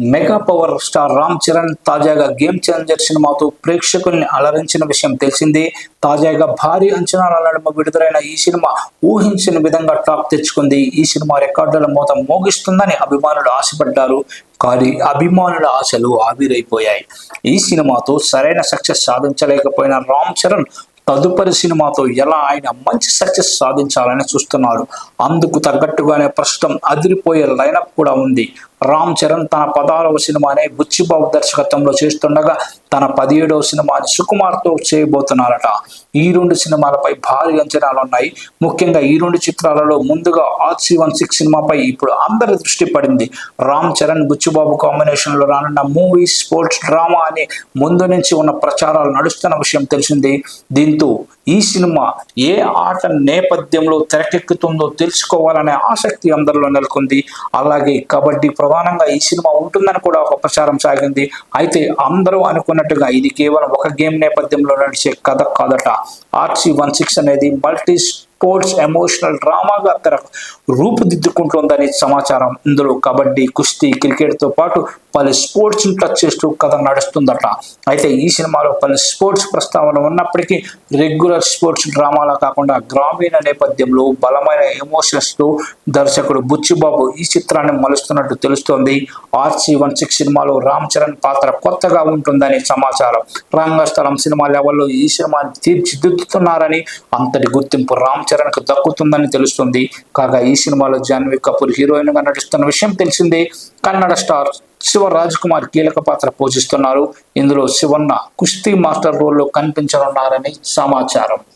Mega power star Ram Charan తాజాగా game changer సినిమాతో ప్రేక్షకుల్ని అలరించిన విషయం తెలిసిందే. తాజాగా భారీ అంచనాల నడుమ విడుదలైన ఈ సినిమా ఊహించిన విధంగా టాక్ తెచ్చుకుంది. ఈ సినిమా రికార్డుల మూత మోగిస్తుందని అభిమానులు ఆశపడ్డారు. కానీ అభిమానుల ఆశలు ఆవిరైపోయాయి. ఈ సినిమాతో సరైన సక్సెస్ సాధించలేకపోయిన రామ్ చరణ్ తదుపరి సినిమాతో ఎలా ఆయన మంచి సక్సెస్ సాధించాలని చూస్తున్నారు. అందుకు తగ్గట్టుగానే ప్రస్తుతం అదిరిపోయే లైనప్ కూడా ఉంది. రామ్ చరణ్ తన పదహారవ సినిమాని బుచ్చిబాబు దర్శకత్వంలో చేస్తుండగా తన పదిహేడవ సినిమాని సుకుమార్తో చేయబోతున్నారట. ఈ రెండు సినిమాలపై భారీ అంచనాలు ఉన్నాయి ముఖ్యంగా ఈ రెండు చిత్రాలలో ముందుగా ఆర్సీ వన్ సిక్స్ సినిమాపై ఇప్పుడు అందరి దృష్టి పడింది. రామ్ చరణ్ బుచ్చిబాబు కాంబినేషన్లో రానున్న మూవీ స్పోర్ట్స్ డ్రామా అని ముందు నుంచి ఉన్న ప్రచారాలు నడుస్తున్న విషయం తెలిసింది. దీంతో ఈ సినిమా ఏ ఆట నేపథ్యంలో తెరకెక్కుతుందో తెలుసుకోవాలనే ఆసక్తి అందరిలో నెలకొంది. అలాగే కబడ్డీ ప్రధానంగా ఈ సినిమా ఉంటుందని కూడా ఒక ప్రచారం సాగింది. అయితే అందరూ అనుకున్నట్టుగా ఇది కేవలం ఒక గేమ్ నేపథ్యంలో నడిచే కథ కాదట. ఆర్సీ వన్ సిక్స్ అనేది మల్టీ స్పోర్ట్స్ ఎమోషనల్ డ్రామాగా తెర రూపుదిద్దుకుంటుందని సమాచారం ఇందులో. కబడ్డీ కుస్తీ క్రికెట్తో పాటు పలు స్పోర్ట్స్ టచ్ చేస్తూ కథ నడుస్తుందట. అయితే ఈ సినిమాలో పలు స్పోర్ట్స్ ప్రస్తావన ఉన్నప్పటికీ రెగ్యులర్ స్పోర్ట్స్ డ్రామాలా కాకుండా గ్రామీణ నేపథ్యంలో బలమైన ఎమోషన్స్తో దర్శకుడు బుచ్చిబాబు ఈ చిత్రాన్ని మలుస్తున్నట్టు తెలుస్తోంది. ఆర్సీ వన్ సిక్స్ సినిమాలో రామ్ చరణ్ పాత్ర కొత్తగా ఉంటుందని సమాచారం. రంగస్థలం సినిమా లెవెల్లో ఈ సినిమాని తీర్చిదిద్దుతున్నారని అంతటి గుర్తింపు రామ్ ఆచరణకు దక్కుతుందని తెలుస్తుంది. కాగా ఈ సినిమాలో జాన్వీ కపూర్ హీరోయిన్గా నటిస్తున్న విషయం తెలిసిందే. కన్నడ స్టార్ శివ రాజ్ కుమార్ కీలక పాత్ర పోషిస్తున్నారు. ఇందులో శివన్న కుస్తీ మాస్టర్ రోల్లో కనిపించనున్నారని సమాచారం.